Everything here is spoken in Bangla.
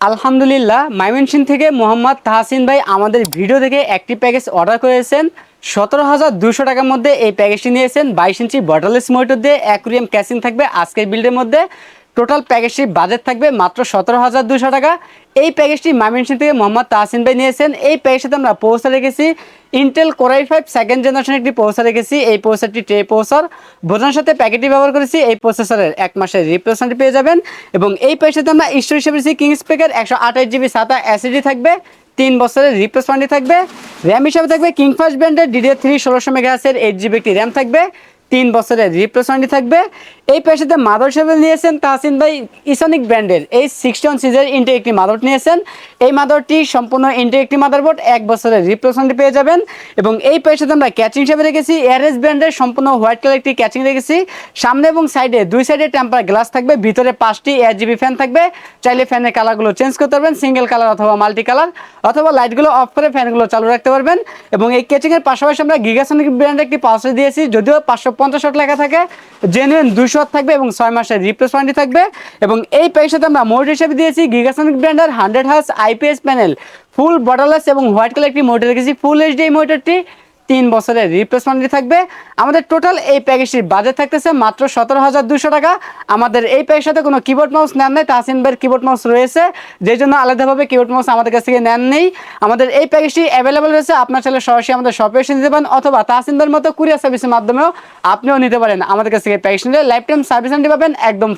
আলহামদুলিল্লাহ মাইমেনসিং থেকে মোহাম্মদ তাহাসিন ভাই আমাদের ভিডিও থেকে একটি প্যাকেজ অর্ডার করেছেন। সতেরো হাজার দুশো টাকার মধ্যে এই প্যাকেজটি নিয়েছেন। বাইশ ইঞ্চি বটলেস মোটর দিয়ে অ্যাকুরিয়াম ক্যাসিং থাকবে আজকের বিল্ডের মধ্যে। টোটাল প্যাকেজটির বাজেট থাকবে মাত্র সতেরো হাজার দুশো টাকা। এই প্যাকেজটি মাইমেনসিং থেকে মোহাম্মদ তাহসিন ভাই নিয়েছেন। এই প্যাকেজটিতে আমরা পৌঁছা রেখেছি। Intel core i five second generation একটি পৌঁছা রেখেছি। এই পৌঁছাটি ট্রে পৌঁছার বোঝানোর সাথে প্যাকেটটি ব্যবহার করেছি। এই প্রসেসরের এক মাসের রিপ্লেসমেন্ট পেয়ে যাবেন। এবং এই প্যাকেজটিতে আমরা স্টোর হিসেবে রেখেছি কিং স্পেকার একশো আঠাশ জিবি সাতা অ্যাসিডি থাকবে। তিন বছরের রিপ্লেসমেন্টই থাকবে। র্যাম হিসাবে থাকবে কিংফাস্ট ব্র্যান্ডের ডিডিআর থ্রি ষোলোশো মেগাহাসের এইট জিবি একটি র্যাম থাকবে। তিন বছরের রিপ্লেসমেন্টই থাকবে। এই পেশাতে মাদার হিসেবে নিয়েছেন তাহসিন ভাই ইসনিক ব্র্যান্ডের এই সিক্সটি ওয়ান সিজের ইন্টে একটি মাদার নিয়েছেন। এই মাদারটি সম্পূর্ণ ইন্টে একটি মাদারবোর্ড এক বছরের রিপ্লেসমেন্ট পেয়ে যাবেন। এবং এই পেশাতে আমরা ক্যাচিং হিসেবে রেখেছি এয়ারএস ব্র্যান্ডের সম্পূর্ণ হোয়াইট কালার একটি ক্যাচিং রেখেছি। সামনে এবং সাইডে দুই সাইডে টেম্পার গ্লাস থাকবে, ভিতরে পাঁচটি এয়ার জিবি ফ্যান থাকবে। চাইলে ফ্যানের কালারগুলো চেঞ্জ করতে পারবেন সিঙ্গেল কালার অথবা মাল্টি কালার অথবা লাইটগুলো অফ করে ফ্যানগুলো চালু রাখতে পারবেন। এবং এই ক্যাচিংয়ের পাশাপাশি আমরা গিগাসনিক ব্র্যান্ডের একটি পাউসার দিয়েছি, যদিও পাঁচশো পঞ্চাশ শট লেখা থাকে জেনুইন দুশো থাকবে এবং ছয় মাসের রিপ্লেস ওয়ারেন্টি থাকবে। এবং এই প্যাকের সাথে আমরা মোটর হিসেবে দিয়েছি গিগাসনিক ব্র্যান্ডার হান্ড্রেড হাউস আইপিএস প্যানেল ফুল বটারলেস এবং হোয়াইট কালার একটি মোটর রেখেছি ফুল এইচডি এই মোটরটি তিন বছরের রিপ্লেসমেন্ট থাকবে। আমাদের টোটাল এই প্যাকেজটির বাজেট থাকতেছে মাত্র সতেরো হাজার দুশো টাকা। আমাদের এই প্যাকের সাথে কোনো কিবোর্ড মাউস নেন নাই তাহসিন ভাইয়ের কিবোর্ড মাউস রয়েছে। যেই জন্য আলাদাভাবে কিবোর্ড মাউস আমাদের কাছ থেকে নেন নেই। আমাদের এই প্যাকেজটি অ্যাভেলেবেল রয়েছে, আপনার চাইলে সরাসরি আমাদের শপে এসে নিতে পারেন, অথবা তাহসিন ভাইয়ের মতো কুরিয়ার সার্ভিসের মাধ্যমেও আপনিও নিতে পারেন আমাদের কাছ থেকে প্যাকেজ নিলে। লাইফ টাইম সার্ভিস পাবেন, একদম।